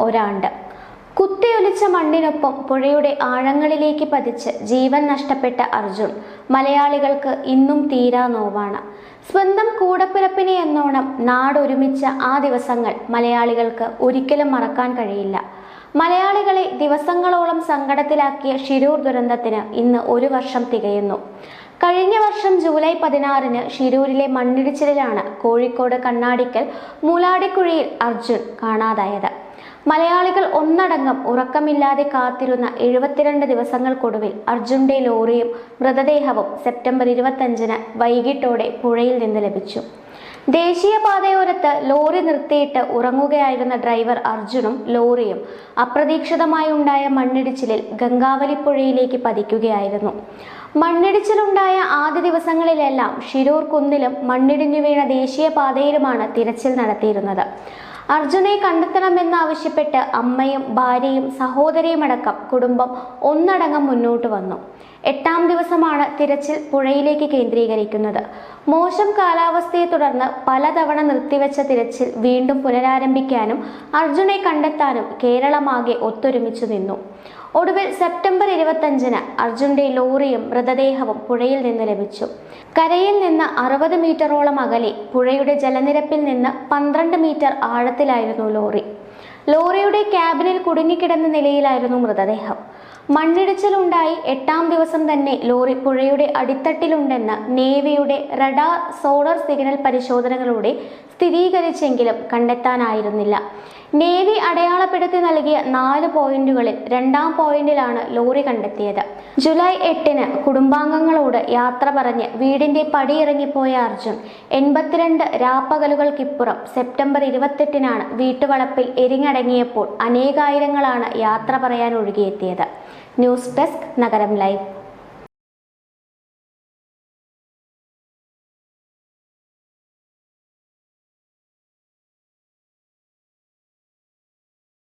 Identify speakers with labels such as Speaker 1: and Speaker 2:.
Speaker 1: ഒരാണ്ട്. കുത്തിയൊലിച്ച മണ്ണിനൊപ്പം പുഴയുടെ ആഴങ്ങളിലേക്ക് പതിച്ച് ജീവൻ നഷ്ടപ്പെട്ട അർജുൻ മലയാളികൾക്ക് ഇന്നും തീരാ നോവാണ്. സ്വന്തം കൂടപ്പിറപ്പിനെ എന്നോണം നാടൊരുമിച്ച ആ ദിവസങ്ങൾ മലയാളികൾക്ക് ഒരിക്കലും മറക്കാൻ കഴിയില്ല. മലയാളികളെ ദിവസങ്ങളോളം സങ്കടത്തിലാക്കിയ ശിരൂർ ദുരന്തത്തിന് ഇന്ന് ഒരു വർഷം തികയുന്നു. കഴിഞ്ഞ വർഷം ജൂലൈ പതിനാറിന് ഷിരൂരിലെ മണ്ണിടിച്ചിലിലാണ് കോഴിക്കോട് കണ്ണാടിക്കൽ മൂലാടിക്കുഴിയിൽ അർജുൻ കാണാതായത്. മലയാളികൾ ഒന്നടങ്കം ഉറക്കമില്ലാതെ കാത്തിരുന്ന എഴുപത്തിരണ്ട് ദിവസങ്ങൾക്കൊടുവിൽ അർജുന്റെ ലോറിയും മൃതദേഹവും സെപ്റ്റംബർ ഇരുപത്തഞ്ചിന് വൈകിട്ടോടെ പുഴയിൽ നിന്ന് ലഭിച്ചു. ദേശീയപാതയോരത്ത് ലോറി നിർത്തിയിട്ട് ഉറങ്ങുകയായിരുന്ന ഡ്രൈവർ അർജുനും ലോറിയും അപ്രതീക്ഷിതമായി ഉണ്ടായ മണ്ണിടിച്ചിലിൽ ഗംഗാവലി പുഴയിലേക്ക് പതിക്കുകയായിരുന്നു. മണ്ണിടിച്ചിലുണ്ടായ ആദ്യ ദിവസങ്ങളിലെല്ലാം ഷിരൂർ കുന്നിലും മണ്ണിടിഞ്ഞു വീണ ദേശീയപാതയിലുമാണ് തിരച്ചിൽ നടത്തിയിരുന്നത്. അർജുനെ കണ്ടെത്തണമെന്നാവശ്യപ്പെട്ട് അമ്മയും ഭാര്യയും സഹോദരിയുമടക്കം കുടുംബം ഒന്നടങ്കം മുന്നോട്ട് വന്നു. എട്ടാം ദിവസമാണ് തിരച്ചിൽ പുഴയിലേക്ക് കേന്ദ്രീകരിക്കുന്നത്. മോശം കാലാവസ്ഥയെ തുടർന്ന് പലതവണ നിർത്തിവെച്ച തിരച്ചിൽ വീണ്ടും പുനരാരംഭിക്കാനും അർജുനെ കണ്ടെത്താനും കേരളമാകെ ഒത്തൊരുമിച്ചു നിന്നു. ഒടുവിൽ സെപ്റ്റംബർ ഇരുപത്തഞ്ചിന് അർജുന്റെ ലോറിയും മൃതദേഹവും പുഴയിൽ നിന്ന് ലഭിച്ചു. കരയിൽ നിന്ന് അറുപത് മീറ്ററോളം അകലെ പുഴയുടെ ജലനിരപ്പിൽ നിന്ന് പന്ത്രണ്ട് മീറ്റർ ആഴത്തിലായിരുന്നു ലോറി. ലോറിയുടെ ക്യാബിനിൽ കുടുങ്ങിക്കിടന്ന നിലയിലായിരുന്നു മൃതദേഹം. മണ്ണിടിച്ചിലുണ്ടായി എട്ടാം ദിവസം തന്നെ ലോറി പുഴയുടെ അടിത്തട്ടിലുണ്ടെന്ന് നേവിയുടെ റഡാർ സോളർ സിഗ്നൽ പരിശോധനകളുടെ സ്ഥിരീകരിച്ചെങ്കിലും കണ്ടെത്താനായിരുന്നില്ല. നേവി അടയാളപ്പെടുത്തി നൽകിയ നാല് പോയിന്റുകളിൽ രണ്ടാം പോയിന്റിലാണ് ലോറി കണ്ടെത്തിയത്. ജൂലൈ എട്ടിന് കുടുംബാംഗങ്ങളോട് യാത്ര പറഞ്ഞ് വീടിന്റെ പടിയിറങ്ങിപ്പോയ അർജുൻ എൺപത്തിരണ്ട് രാപ്പകലുകൾക്കിപ്പുറം സെപ്റ്റംബർ ഇരുപത്തെട്ടിനാണ് വീട്ടുവളപ്പിൽ എരിങ്ങടങ്ങിയപ്പോൾ അനേകായിരങ്ങളാണ് യാത്ര പറയാൻ ഒഴുകിയെത്തിയത്. ന്യൂസ് ഡെസ്ക് നഗരം ലൈവ്.